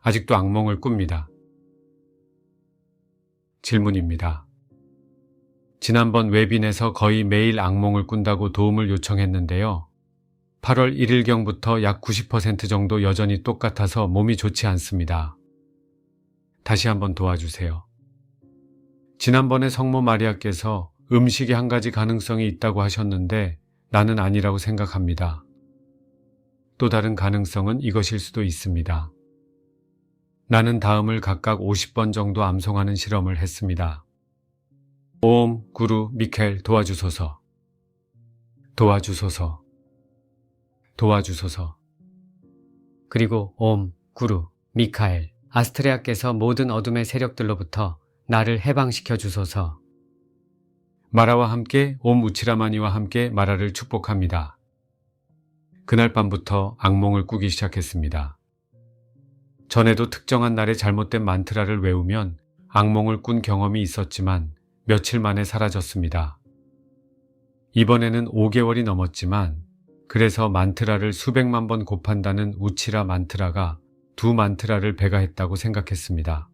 아직도 악몽을 꿉니다. 질문입니다. 지난번 웹인에서 거의 매일 악몽을 꾼다고 도움을 요청했는데요. 8월 1일경부터 약 90% 정도 여전히 똑같아서 몸이 좋지 않습니다. 다시 한번 도와주세요. 지난번에 성모 마리아께서 음식의 한 가지 가능성이 있다고 하셨는데 나는 아니라고 생각합니다. 또 다른 가능성은 이것일 수도 있습니다. 나는 다음을 각각 50번 정도 암송하는 실험을 했습니다. 옴, 구루, 미켈 도와주소서. 도와주소서. 도와주소서. 그리고 옴, 구루, 미카엘, 아스트레아께서 모든 어둠의 세력들로부터 나를 해방시켜 주소서. 마라와 함께 옴 우치라마니와 함께 마라를 축복합니다. 그날 밤부터 악몽을 꾸기 시작했습니다. 전에도 특정한 날에 잘못된 만트라를 외우면 악몽을 꾼 경험이 있었지만 며칠 만에 사라졌습니다. 이번에는 5개월이 넘었지만 그래서 만트라를 수백만 번 곱한다는 우치라 만트라가 두 만트라를 배가했다고 생각했습니다.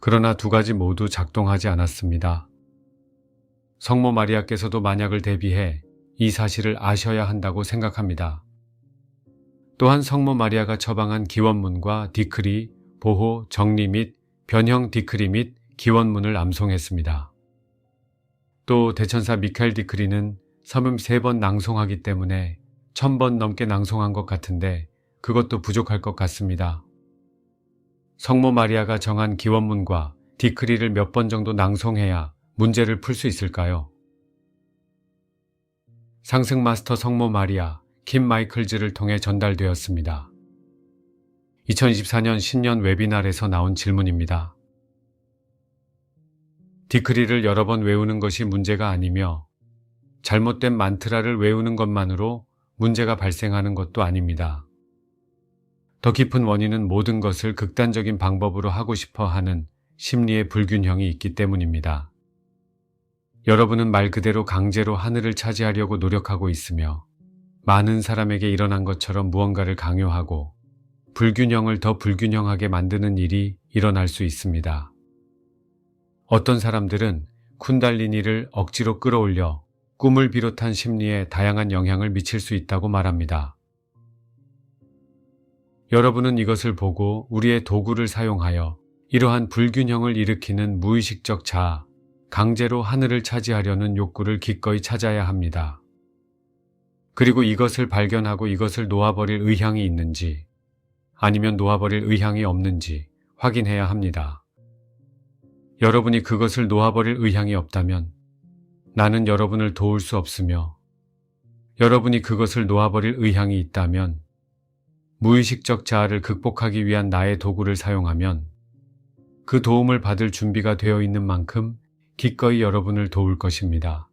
그러나 두 가지 모두 작동하지 않았습니다. 성모 마리아께서도 만약을 대비해 이 사실을 아셔야 한다고 생각합니다. 또한 성모 마리아가 처방한 기원문과 디크리, 보호, 정리 및 변형 디크리 및 기원문을 암송했습니다. 또 대천사 미카엘 디크리는 33번 낭송하기 때문에 1000번 넘게 낭송한 것 같은데 그것도 부족할 것 같습니다. 성모 마리아가 정한 기원문과 디크리를 몇 번 정도 낭송해야 문제를 풀 수 있을까요? 상승 마스터 성모 마리아 김 마이클즈를 통해 전달되었습니다. 2024년 신년 웨비날에서 나온 질문입니다. 디크리를 여러 번 외우는 것이 문제가 아니며 잘못된 만트라를 외우는 것만으로 문제가 발생하는 것도 아닙니다. 더 깊은 원인은 모든 것을 극단적인 방법으로 하고 싶어 하는 심리의 불균형이 있기 때문입니다. 여러분은 말 그대로 강제로 하늘을 차지하려고 노력하고 있으며 많은 사람에게 일어난 것처럼 무언가를 강요하고 불균형을 더 불균형하게 만드는 일이 일어날 수 있습니다. 어떤 사람들은 쿤달리니를 억지로 끌어올려 꿈을 비롯한 심리에 다양한 영향을 미칠 수 있다고 말합니다. 여러분은 이것을 보고 우리의 도구를 사용하여 이러한 불균형을 일으키는 무의식적 자아, 강제로 하늘을 차지하려는 욕구를 기꺼이 찾아야 합니다. 그리고 이것을 발견하고 이것을 놓아버릴 의향이 있는지 아니면 놓아버릴 의향이 없는지 확인해야 합니다. 여러분이 그것을 놓아버릴 의향이 없다면 나는 여러분을 도울 수 없으며 여러분이 그것을 놓아버릴 의향이 있다면 무의식적 자아를 극복하기 위한 나의 도구를 사용하면 그 도움을 받을 준비가 되어 있는 만큼 기꺼이 여러분을 도울 것입니다.